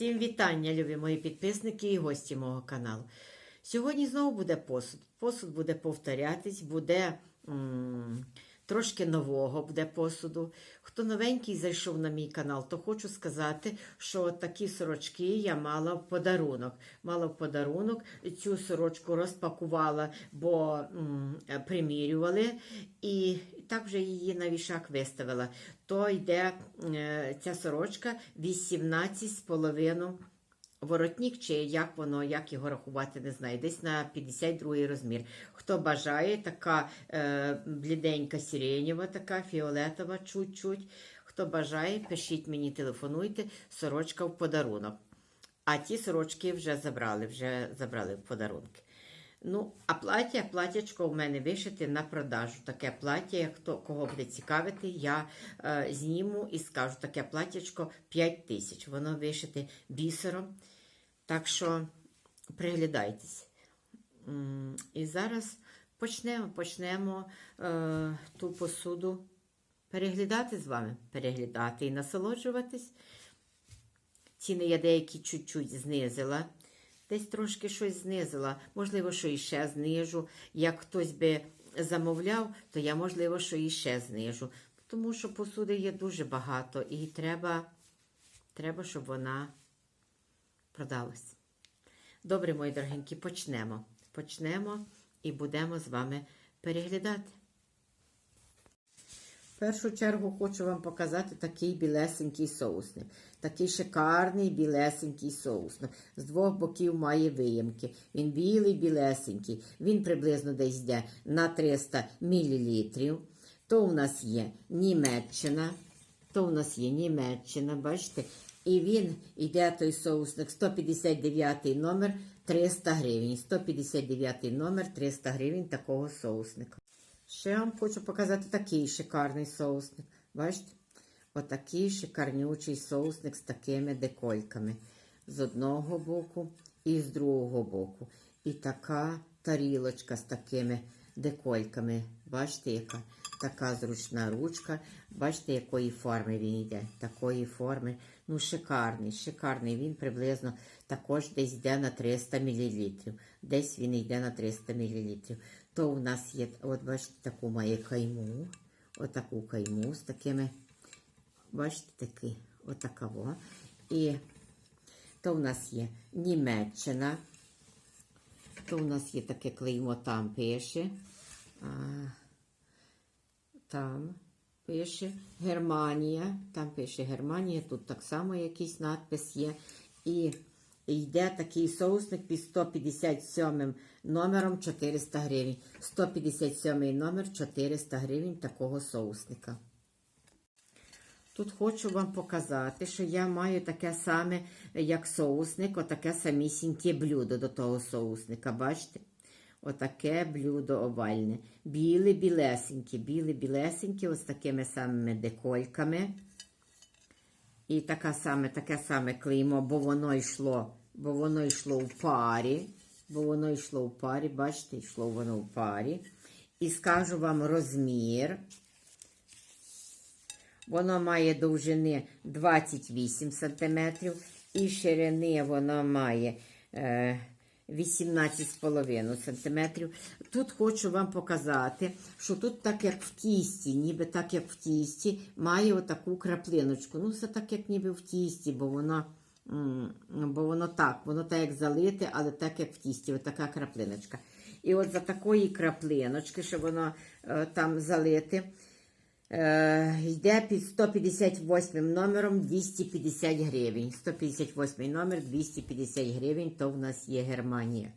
Всім вітання, любі мої підписники і гості мого каналу. Сьогодні знову буде посуд. Посуд буде повторятись, буде трошки нового буде посуду. Хто новенький зайшов на мій канал, то хочу сказати, що такі сорочки я мала в подарунок. Мала в подарунок, цю сорочку розпакувала, бо примірювали, і так вже її на вішак виставила. То йде е, ця сорочка 18,5 воротник, чи як воно, як його рахувати, не знаю. Десь на 52 розмір. Хто бажає, така е, бліденька сиренєва, така фіолетова, чуть-чуть. Хто бажає, пишіть мені, телефонуйте, сорочка в подарунок. А ті сорочки вже забрали, вже забрали в подарунки. Ну, а плаття, платтячко у мене вишите на продажу. Таке плаття, як хто кого буде цікавити, я е, зніму і скажу, таке платтячко 5 тисяч. Воно вишите бісером. Так що приглядайтесь. І зараз почнемо, почнемо е, ту посуду переглядати з вами, переглядати і насолоджуватись. Ціни я деякі чуть-чуть знизила. Десь трошки щось знизила. Можливо, що іще знижу. Як хтось би замовляв, то я, можливо, що іще знижу. Тому що посуди є дуже багато і треба, треба щоб вона продалась. Добре, мої дорогенькі, почнемо. Почнемо і будемо з вами переглядати. В першу чергу хочу вам показати такий білесенький соусник. Такий шикарний білесенький соусник. З двох боків має виємки. Він білий, білесенький. Він приблизно десь йде на 300 мл. То у нас є Німеччина. То у нас є Німеччина, бачите? І він йде той соусник 159 номер 300 гривень. 159 номер 300 гривень такого соусника. Ще вам хочу показати такий шикарний соусник. Бачите? Отакий шикарнючий соусник з такими декольками. З одного боку і з другого боку. І така тарілочка з такими декольками. Бачите, яка така зручна ручка. Бачите, якої форми він йде. Такої форми. Ну, шикарний, шикарний. Він приблизно також десь йде на 300 мл. Десь він йде на 300 мл. То у нас є, от бачите, таку має кайму. Отаку кайму з такими. Бачите, такий, отакаво. І то у нас є Німеччина. То у нас є таке клеймо, там пише. А, там пише Германія. Там пише Германія, тут так само якийсь надпис є. І йде такий соусник під 157 номером 400 гривень. 157 номер 400 гривень такого соусника. Тут хочу вам показати, що я маю таке саме, як соусник, отаке самісіньке блюдо до того соусника. Бачите? Отаке блюдо овальне. Біле, білесеньке, біле, білесеньке, ось такими самими декольками. І така саме, таке саме клеймо, бо воно йшло, бо воно йшло в парі. Бо воно йшло в парі, бачите, йшло воно в парі. І скажу вам розмір. Воно має довжини 28 см і ширини воно має е, 18,5 см. Тут хочу вам показати, що тут, так як в тісті, ніби так як в тісті, має отаку краплиночку. Ну, все так, як ніби в тісті, бо воно, м, бо воно так, воно так як залите, але так як в тісті, отака краплиночка. І от за такої краплиночки, що воно е, там залите, Е, йде під 158 номером 250 гривень. 158 номер 250 гривень, то в нас є Германія.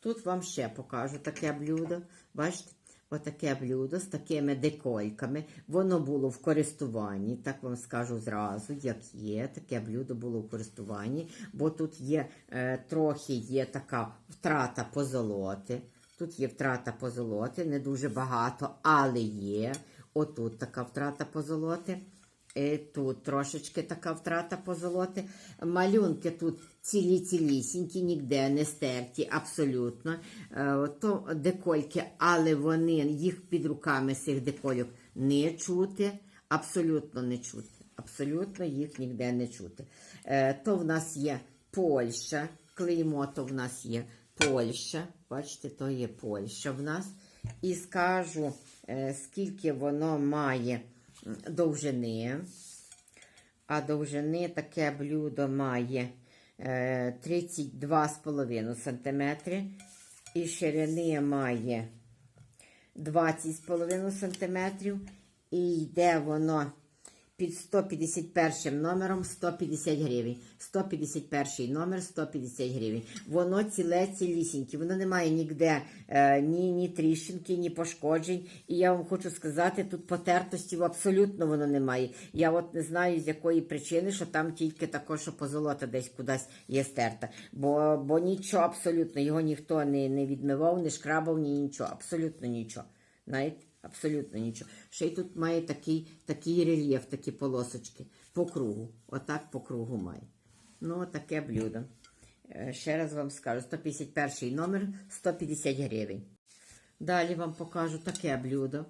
Тут вам ще покажу таке блюдо. Бачите? Отаке блюдо з такими декольками. Воно було в користуванні, так вам скажу зразу, як є. Таке блюдо було в користуванні, бо тут є е, трохи є така втрата позолоти. Тут є втрата позолоти, не дуже багато, але є. Отут така втрата позолоти. І тут трошечки така втрата позолоти. Малюнки тут цілі-цілісінькі, ніде не стерті, абсолютно. Е, То декольки, але вони, їх під руками цих декольок не чути, абсолютно не чути. Абсолютно їх ніде не чути. Е, то в нас є Польща, клеймо, то в нас є Польща. Бачите, то є Польща в нас. І скажу, е, скільки воно має довжини. А довжини таке блюдо має 32,5 см. І ширини має 20,5 см. І йде воно під 151 номером 150 гривень. 151 номер 150 гривень. Воно ціле цілісіньке. Воно не має ніде е, ні, ні тріщинки, ні пошкоджень. І я вам хочу сказати, тут потертості абсолютно воно немає. Я от не знаю, з якої причини, що там тільки також, що позолота десь кудись є стерта. Бо, бо нічого абсолютно, його ніхто не, не відмивав, не шкрабав, ні нічого. Абсолютно нічого. Знаєте? Абсолютно нічого. Ще й тут має такий, такий рельєф, такі полосочки по кругу. Отак по кругу має. Ну, таке блюдо. Е, Ще раз вам скажу: 151 номер 150 гривень. Далі вам покажу таке блюдо.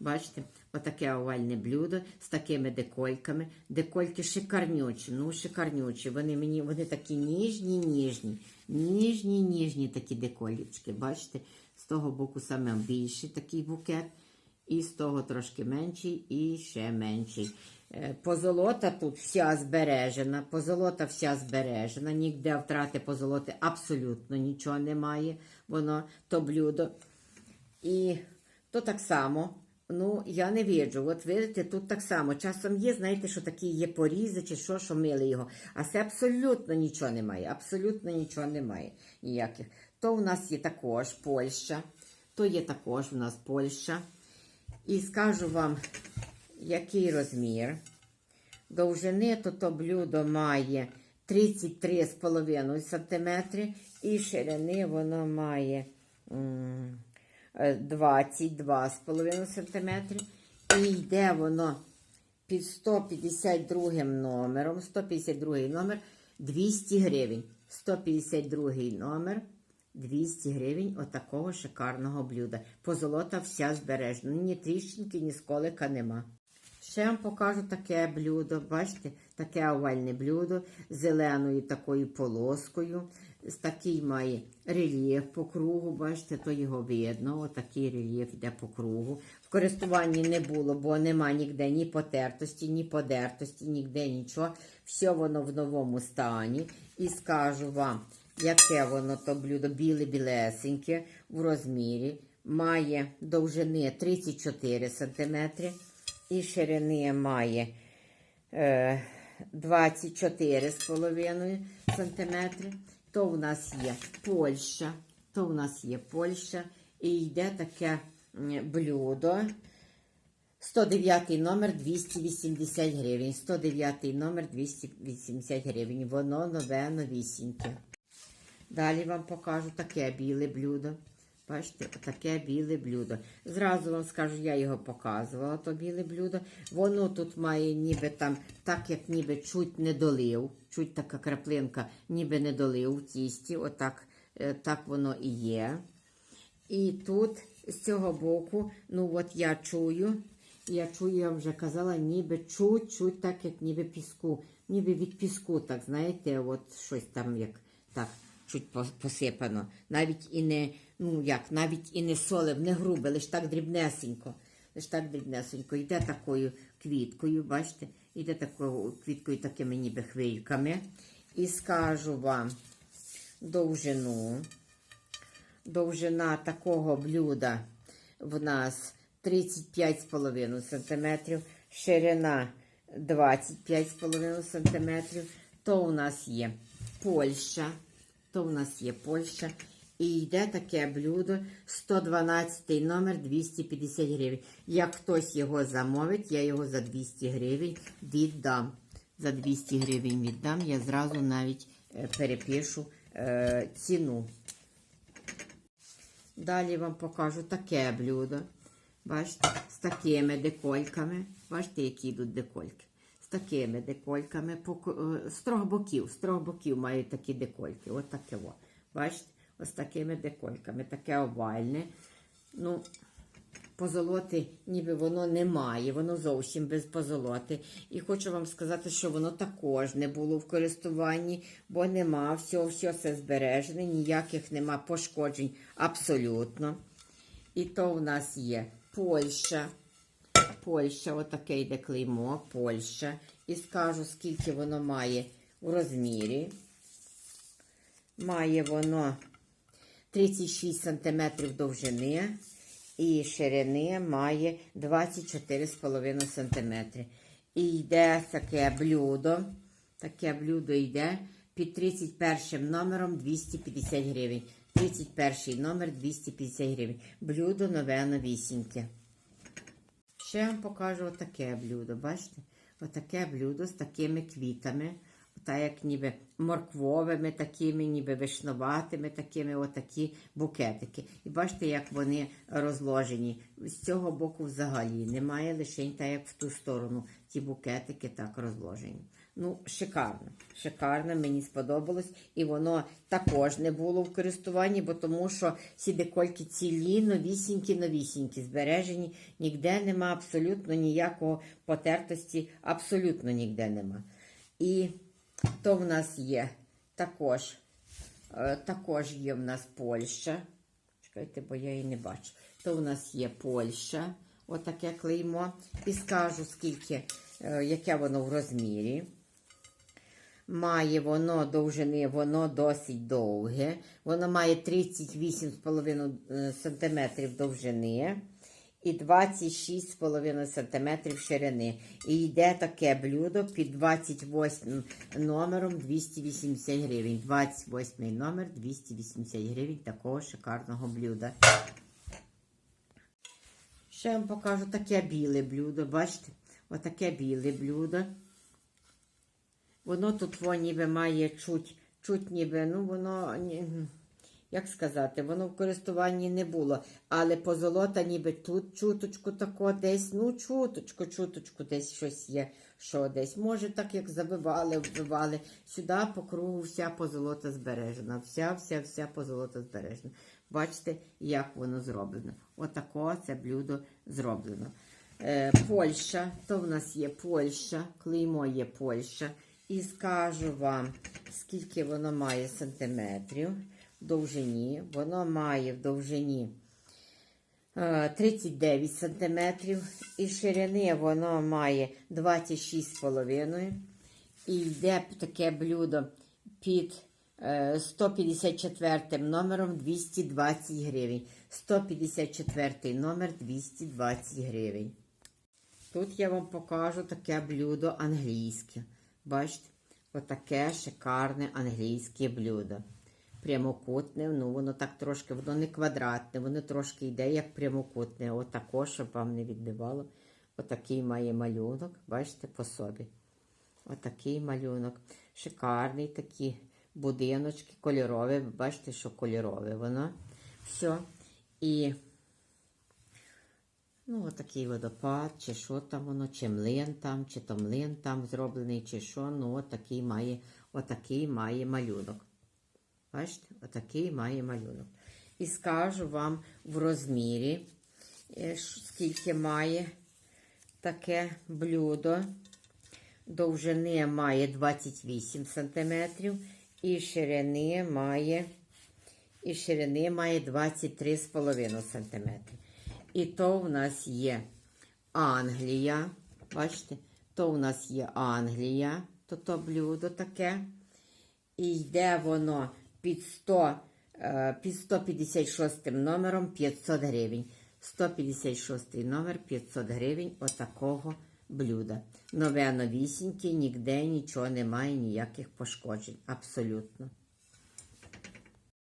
Бачите, отаке овальне блюдо з такими декольками. Декольки шикарнючі, ну шикарнючі. Вони мені вони такі ніжні, ніжні, ніжні, ніжні такі деколічки. Бачите, з того боку саме більший такий букет, і з того трошки менший, і ще менший. Е, Позолота тут вся збережена, позолота вся збережена, ніде втрати позолоти абсолютно нічого немає. Воно то блюдо. І то так само. Ну, я не віджу. От видите, тут так само. Часом є, знаєте, що такі є порізи чи що, що мили його. А це абсолютно нічого немає. Абсолютно нічого немає ніяких. То в нас є також Польща, то є також в нас Польща. І скажу вам, який розмір. Довжини то блюдо має 33,5 см і ширини воно має е, 22,5 см. І йде воно під 152 номером. 152 номер 200 гривень. 152 номер 200 гривень отакого шикарного блюда. Позолота вся збережена. Ні тріщинки, ні сколика нема. Ще вам покажу таке блюдо. Бачите, таке овальне блюдо з зеленою такою полоскою. Такий має рельєф по кругу. Бачите, то його видно. Отакий рельєф йде по кругу. В користуванні не було, бо нема ніде ні потертості, ні подертості, ніде нічого. Все воно в новому стані. І скажу вам, яке воно то блюдо біле-білесеньке в розмірі. Має довжини 34 см і ширини має е, 24,5 см. То в нас є Польща, то в нас є Польща. І йде таке блюдо. 109 номер 280 гривень. 109 номер 280 гривень. Воно нове, новісіньке. Далі вам покажу таке біле блюдо. Бачите, таке біле блюдо. Зразу вам скажу, я його показувала, то біле блюдо. Воно тут має ніби там, так як ніби чуть не долив, чуть така краплинка, ніби не долив в тісті. Отак е, так воно і є. І тут з цього боку, ну от я чую, я чую, я вже казала, ніби чуть-чуть, так як ніби піску, ніби від піску, так знаєте, от щось там як так чуть посипано. Навіть і не, ну як, навіть і не солив, не грубе, лише так дрібнесенько. Лише так дрібнесенько. Йде такою квіткою, бачите, йде такою квіткою такими ніби хвильками. І скажу вам довжину. Довжина такого блюда в нас 35,5 см, ширина 25,5 см. То у нас є Польща, то у нас є Польща. І йде таке блюдо 112 номер 250 гривень. Як хтось його замовить, я його за 200 гривень віддам. За 200 гривень віддам, я зразу навіть е, перепишу е, ціну. Далі вам покажу таке блюдо. Бачите, з такими декольками. Бачите, які йдуть декольки. З такими декольками. е, З трьох боків. З трьох боків мають такі декольки. От таке. О. Бачите, ось такими декольками. Таке овальне. Ну, позолоти ніби воно немає, воно зовсім без позолоти. І хочу вам сказати, що воно також не було в користуванні, бо нема всього, все це збережене, ніяких нема пошкоджень абсолютно. І то в нас є Польща. Польща, отаке йде клеймо, Польща. І скажу, скільки воно має у розмірі. Має воно 36 см довжини і ширини має 24,5 см. І йде таке блюдо. Таке блюдо йде під 31 номером 250 гривень. 31 номер 250 гривень. Блюдо нове новісіньке. Ще я вам покажу отаке блюдо. Бачите? Отаке блюдо з такими квітами. Та як ніби морквовими, такими, ніби вишнуватими, такими отакі букетики. І бачите, як вони розложені. З цього боку взагалі немає лише так, як в ту сторону. Ті букетики так розложені. Ну, шикарно. Шикарно, мені сподобалось. І воно також не було в користуванні, бо тому що всі декольки цілі, новісінькі, новісінькі, збережені. Ніде нема абсолютно ніякого потертості, абсолютно ніде нема. І то в нас є також, е, також є в нас Польща. Чекайте, бо я її не бачу. То в нас є Польща, отаке клеймо. І скажу, скільки, е, яке воно в розмірі. Має воно довжини, воно досить довге. Воно має 38,5 см довжини і 26,5 см ширини. І йде таке блюдо під 28 номером 280 гривень. 28 номер 280 гривень такого шикарного блюда. Ще вам покажу таке біле блюдо. Бачите? Отаке біле блюдо. Воно тут во ніби має чуть, чуть ніби, ну воно, як сказати, воно в користуванні не було. Але позолота ніби тут чуточку тако десь, ну чуточку, чуточку десь щось є, що десь. Може, так як забивали, вбивали. Сюди по кругу вся позолота збережена. Вся, вся, вся позолота збережена. Бачите, як воно зроблено. Отако це блюдо зроблено. Е, Польща, то в нас є Польща, клеймо є Польща. І скажу вам, скільки воно має сантиметрів в довжині. Воно має в довжині е, 39 сантиметрів. І ширини воно має 26,5. І йде таке блюдо під е, 154 номером 220 гривень. 154 номер 220 гривень. Тут я вам покажу таке блюдо англійське. Бачите, отаке шикарне англійське блюдо. Прямокутне, ну воно так трошки, воно не квадратне, воно трошки йде як прямокутне. Отако, щоб вам не відбивало. Отакий має малюнок, бачите, по собі. Отакий малюнок. Шикарний такі будиночки, кольорові. Бачите, що кольорове воно. Все. І Ну, отакий водопад, чи що там воно, чи млин там, чи то млин там зроблений, чи що. Ну, отакий має, отакий має малюнок. Бачите, отакий має малюнок. І скажу вам в розмірі, е, скільки має таке блюдо. Довжини має 28 см і ширини має, і ширини має 23,5 см. І то в нас є Англія. Бачите, то в нас є Англія, то то блюдо таке. І йде воно під 100, е, під 156 номером 500 гривень. 156 номер 500 гривень отакого блюда. Нове новісіньке, ніде нічого немає, ніяких пошкоджень. Абсолютно.